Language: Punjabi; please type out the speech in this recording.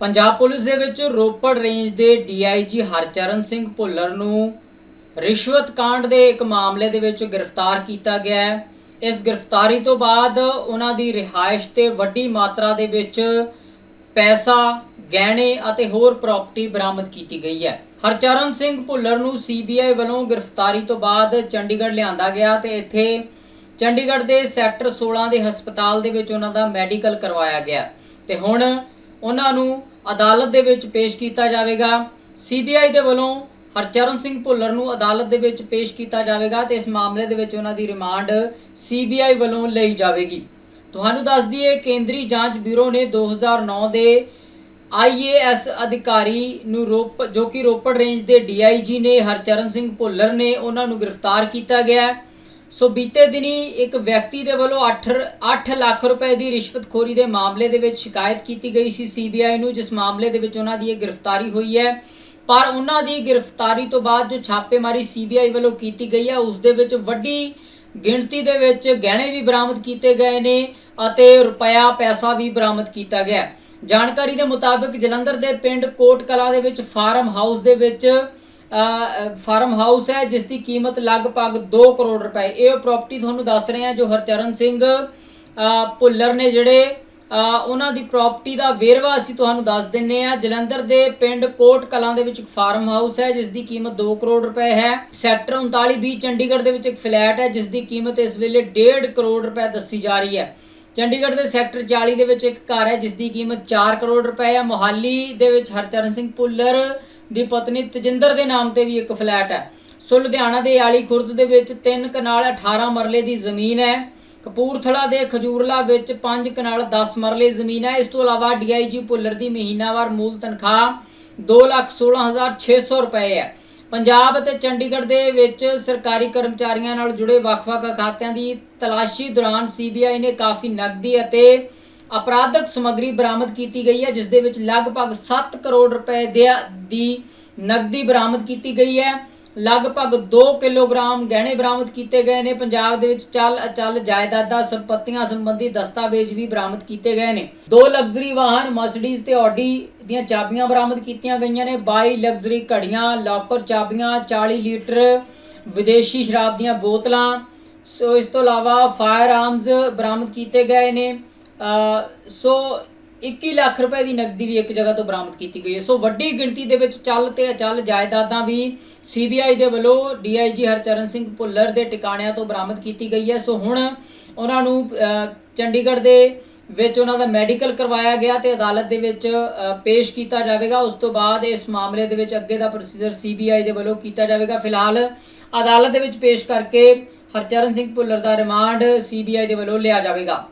ਪੰਜਾਬ ਪੁਲਿਸ ਦੇ ਵਿੱਚ ਰੋਪੜ ਰੇਂਜ ਦੇ ਡੀਆਈਜੀ ਹਰਚਰਨ ਸਿੰਘ ਭੁੱਲਰ ਨੂੰ ਰਿਸ਼ਵਤ ਕਾਂਡ ਦੇ ਇੱਕ ਮਾਮਲੇ ਦੇ ਵਿੱਚ ਗ੍ਰਿਫਤਾਰ ਕੀਤਾ ਗਿਆ ਹੈ। ਇਸ ਗ੍ਰਿਫਤਾਰੀ ਤੋਂ ਬਾਅਦ ਉਹਨਾਂ ਦੀ ਰਿਹਾਇਸ਼ ਤੇ ਵੱਡੀ ਮਾਤਰਾ ਦੇ ਵਿੱਚ ਪੈਸਾ, ਗਹਿਣੇ ਅਤੇ ਹੋਰ ਪ੍ਰਾਪਰਟੀ ਬਰਾਮਦ ਕੀਤੀ ਗਈ ਹੈ। ਹਰਚਰਨ ਸਿੰਘ ਭੁੱਲਰ ਨੂੰ ਸੀਬੀਆਈ ਵੱਲੋਂ ਗ੍ਰਿਫਤਾਰੀ ਤੋਂ ਬਾਅਦ ਚੰਡੀਗੜ੍ਹ ਲਿਆਂਦਾ ਗਿਆ ਤੇ ਇੱਥੇ ਚੰਡੀਗੜ੍ਹ ਦੇ ਸੈਕਟਰ 16 ਦੇ ਹਸਪਤਾਲ ਦੇ ਵਿੱਚ ਉਹਨਾਂ ਦਾ ਮੈਡੀਕਲ ਕਰਵਾਇਆ ਗਿਆ। ਤੇ ਹੁਣ ਉਹਨਾਂ ਨੂੰ ਅਦਾਲਤ ਦੇ ਵਿੱਚ ਪੇਸ਼ ਕੀਤਾ ਜਾਵੇਗਾ ਸੀਬੀਆਈ ਦੇ ਵੱਲੋਂ ਹਰਚਰਨ ਸਿੰਘ ਭੁੱਲਰ ਨੂੰ ਅਦਾਲਤ ਦੇ ਵਿੱਚ ਪੇਸ਼ ਕੀਤਾ ਜਾਵੇਗਾ ਤੇ ਇਸ ਮਾਮਲੇ ਦੇ ਵਿੱਚ ਉਹਨਾਂ ਦੀ ਰਿਮਾਂਡ ਸੀਬੀਆਈ ਵੱਲੋਂ ਲਈ ਜਾਵੇਗੀ ਤੁਹਾਨੂੰ ਦੱਸ ਦਈਏ, ਕੇਂਦਰੀ ਜਾਂਚ ਬਿਊਰੋ ਨੇ 2009 ਦੇ ਆਈਏਐਸ ਅਧਿਕਾਰੀ ਨੂੰ ਰੋਪ, ਜੋ ਕਿ ਰੋਪੜ ਰੇਂਜ ਦੇ ਡੀਆਈਜੀ ਨੇ ਹਰਚਰਨ ਸਿੰਘ ਭੁੱਲਰ ਨੇ ਉਹਨਾਂ ਨੂੰ ਗ੍ਰਿਫਤਾਰ ਕੀਤਾ ਗਿਆ ਹੈ। ਸੋ ਬੀਤੇ ਦਿਨੀ ਇੱਕ ਵਿਅਕਤੀ ਦੇ ਵੱਲੋਂ 8 8 ਲੱਖ ਰੁਪਏ ਦੀ ਰਿਸ਼ਵਤਖੋਰੀ ਦੇ ਮਾਮਲੇ ਦੇ ਵਿੱਚ ਸ਼ਿਕਾਇਤ ਕੀਤੀ ਗਈ ਸੀ ਸੀਬੀਆਈ ਨੂੰ, ਜਿਸ ਮਾਮਲੇ ਦੇ ਵਿੱਚ ਉਹਨਾਂ ਦੀ ਇਹ ਗ੍ਰਿਫਤਾਰੀ ਹੋਈ ਹੈ। ਪਰ ਉਹਨਾਂ ਦੀ ਗ੍ਰਿਫਤਾਰੀ ਤੋਂ ਬਾਅਦ ਜੋ ਛਾਪੇਮਾਰੀ ਸੀਬੀਆਈ ਵੱਲੋਂ ਕੀਤੀ ਗਈ ਹੈ, ਉਸ ਦੇ ਵਿੱਚ ਵੱਡੀ ਗਿਣਤੀ ਦੇ ਵਿੱਚ ਗਹਿਣੇ ਵੀ ਬਰਾਮਦ ਕੀਤੇ ਗਏ ਨੇ ਅਤੇ ਰੁਪਇਆ, ਪੈਸਾ ਵੀ ਬਰਾਮਦ ਕੀਤਾ ਗਿਆ ਜਾਣਕਾਰੀ ਦੇ ਮੁਤਾਬਕ ਜਲੰਧਰ ਦੇ ਪਿੰਡ ਕੋਟ ਕਲਾ ਦੇ ਵਿੱਚ ਫਾਰਮ ਹਾਊਸ ਦੇ ਵਿੱਚ ਫਾਰਮ ਹਾਊਸ ਹੈ ਜਿਸ ਦੀ ਕੀਮਤ ਲਗਭਗ 2 ਕਰੋੜ ਰੁਪਏ। ਇਹ ਪ੍ਰਾਪਰਟੀ ਤੁਹਾਨੂੰ ਦੱਸ ਰਹੇ ਹਾਂ ਜੋ ਹਰਚਰਨ ਸਿੰਘ ਭੁੱਲਰ ਨੇ ਜਿਹੜੇ ਉਹਨਾਂ ਦੀ ਪ੍ਰਾਪਰਟੀ ਦਾ ਵੇਰਵਾ ਅਸੀਂ ਤੁਹਾਨੂੰ ਦੱਸ ਦਿੰਨੇ ਆ ਜਲੰਧਰ ਦੇ ਪਿੰਡ ਕੋਟ ਕਲਾਂ ਦੇ ਵਿੱਚ ਇੱਕ ਫਾਰਮ ਹਾਊਸ ਹੈ ਜਿਸ ਦੀ ਕੀਮਤ 2 ਕਰੋੜ ਰੁਪਏ ਹੈ। ਸੈਕਟਰ 39 ਚੰਡੀਗੜ੍ਹ ਦੇ ਵਿੱਚ ਇੱਕ ਫਲੈਟ ਹੈ ਜਿਸ ਦੀ ਕੀਮਤ ਇਸ ਵੇਲੇ 1.5 ਕਰੋੜ ਰੁਪਏ ਦੱਸੀ ਜਾ ਰਹੀ ਹੈ। ਚੰਡੀਗੜ੍ਹ ਦੇ ਸੈਕਟਰ 40 ਦੇ ਵਿੱਚ ਇੱਕ ਘਰ ਹੈ ਜਿਸ ਦੀ ਕੀਮਤ 4 ਕਰੋੜ ਰੁਪਏ ਹੈ। ਮੋਹਾਲੀ ਦੇ ਵਿੱਚ ਹਰਚਰਨ ਸਿੰਘ ਭੁੱਲਰ ਦੀ ਪਤਨੀ ਤਜਿੰਦਰ ਦੇ ਨਾਮ ਤੇ ਵੀ ਇੱਕ ਫਲੈਟ ਹੈ। ਸੋ ਲੁਧਿਆਣਾ ਦੇ ਆਲੀ ਖੁਰਦ ਦੇ ਵਿੱਚ 3 ਕਨਾਲ 18 ਮਰਲੇ ਦੀ ਜ਼ਮੀਨ ਹੈ। ਕਪੂਰਥਲਾ ਦੇ ਖਜੂਰਲਾ ਵਿੱਚ 5 ਕਨਾਲ 10 ਮਰਲੇ ਜ਼ਮੀਨ ਹੈ। ਇਸ ਤੋਂ ਇਲਾਵਾ ਡੀਆਈਜੀ ਭੁੱਲਰ ਦੀ ਮਹੀਨਾਵਾਰ ਮੂਲ ਤਨਖਾਹ 216600 ਰੁਪਏ ਹੈ। ਪੰਜਾਬ ਅਤੇ ਚੰਡੀਗੜ੍ਹ ਦੇ ਵਿੱਚ ਸਰਕਾਰੀ ਕਰਮਚਾਰੀਆਂ ਨਾਲ ਜੁੜੇ ਵੱਖ-ਵੱਖ ਖਾਤਿਆਂ ਦੀ ਤਲਾਸ਼ੀ ਦੌਰਾਨ ਸੀਬੀਆਈ ਨੇ ਕਾਫੀ ਨਕਦੀ ਅਤੇ ਅਪਰਾਧਕ ਸਮੱਗਰੀ ਬਰਾਮਦ ਕੀਤੀ ਗਈ ਹੈ, ਜਿਸ ਦੇ ਵਿੱਚ ਲਗਭਗ 7 ਕਰੋੜ ਰੁਪਏ ਦੇ ਦੀ ਨਕਦੀ ਬਰਾਮਦ ਕੀਤੀ ਗਈ ਹੈ। ਲਗਭਗ 2 ਕਿਲੋਗ੍ਰਾਮ ਗਹਿਣੇ ਬਰਾਮਦ ਕੀਤੇ ਗਏ ਨੇ। ਪੰਜਾਬ ਦੇ ਵਿੱਚ ਚੱਲ ਅਚਲ ਜਾਇਦਾਦਾਂ ਸੰਪਤੀਆਂ ਸੰਬੰਧੀ ਦਸਤਾਵੇਜ਼ ਵੀ ਬਰਾਮਦ ਕੀਤੇ ਗਏ ਨੇ। ਦੋ ਲਗਜ਼ਰੀ ਵਾਹਨ, ਮਰਸੀਡੀਜ਼ ਤੇ ਆਡੀ ਦੀਆਂ ਚਾਬੀਆਂ ਬਰਾਮਦ ਕੀਤੀਆਂ ਗਈਆਂ ਨੇ। 22 ਲਗਜ਼ਰੀ ਘੜੀਆਂ, ਲੌਕਰ ਚਾਬੀਆਂ 40 ਲੀਟਰ ਵਿਦੇਸ਼ੀ ਸ਼ਰਾਬ ਦੀਆਂ ਬੋਤਲਾਂ, ਸੋ ਇਸ ਤੋਂ ਇਲਾਵਾ ਫਾਇਰ ਆਰਮਸ ਬਰਾਮਦ ਕੀਤੇ ਗਏ ਨੇ। ਸੋ 21 ਲੱਖ ਰੁਪਏ ਦੀ ਨਕਦੀ ਵੀ ਇੱਕ ਜਗ੍ਹਾ ਤੋਂ ਬਰਾਮਦ ਕੀਤੀ ਗਈ ਹੈ। ਸੋ ਵੱਡੀ ਗਿਣਤੀ ਦੇ ਵਿੱਚ ਚੱਲ ਤੇ ਅਚਲ ਜਾਇਦਾਦਾਂ ਵੀ ਸੀਬੀਆਈ ਦੇ ਵੱਲੋਂ ਡੀਆਈਜੀ ਹਰਚਰਨ ਸਿੰਘ ਭੁੱਲਰ ਦੇ ਟਿਕਾਣਿਆਂ ਤੋਂ ਬਰਾਮਦ ਕੀਤੀ ਗਈ ਹੈ। ਸੋ ਹੁਣ ਉਹਨਾਂ ਨੂੰ ਚੰਡੀਗੜ੍ਹ ਦੇ ਵਿੱਚ ਉਹਨਾਂ ਦਾ ਮੈਡੀਕਲ ਕਰਵਾਇਆ ਗਿਆ ਤੇ ਅਦਾਲਤ ਦੇ ਵਿੱਚ ਪੇਸ਼ ਕੀਤਾ ਜਾਵੇਗਾ। ਉਸ ਤੋਂ ਬਾਅਦ ਇਸ ਮਾਮਲੇ ਦੇ ਵਿੱਚ ਅੱਗੇ ਦਾ ਪ੍ਰੋਸੀਜਰ ਸੀਬੀਆਈ ਦੇ ਵੱਲੋਂ ਕੀਤਾ ਜਾਵੇਗਾ। ਫਿਲਹਾਲ ਅਦਾਲਤ ਦੇ ਵਿੱਚ ਪੇਸ਼ ਕਰਕੇ ਹਰਚਰਨ ਸਿੰਘ ਭੁੱਲਰ ਦਾ ਰਿਮਾਂਡ ਸੀਬੀਆਈ ਦੇ ਵੱਲੋਂ ਲਿਆ ਜਾਵੇਗਾ।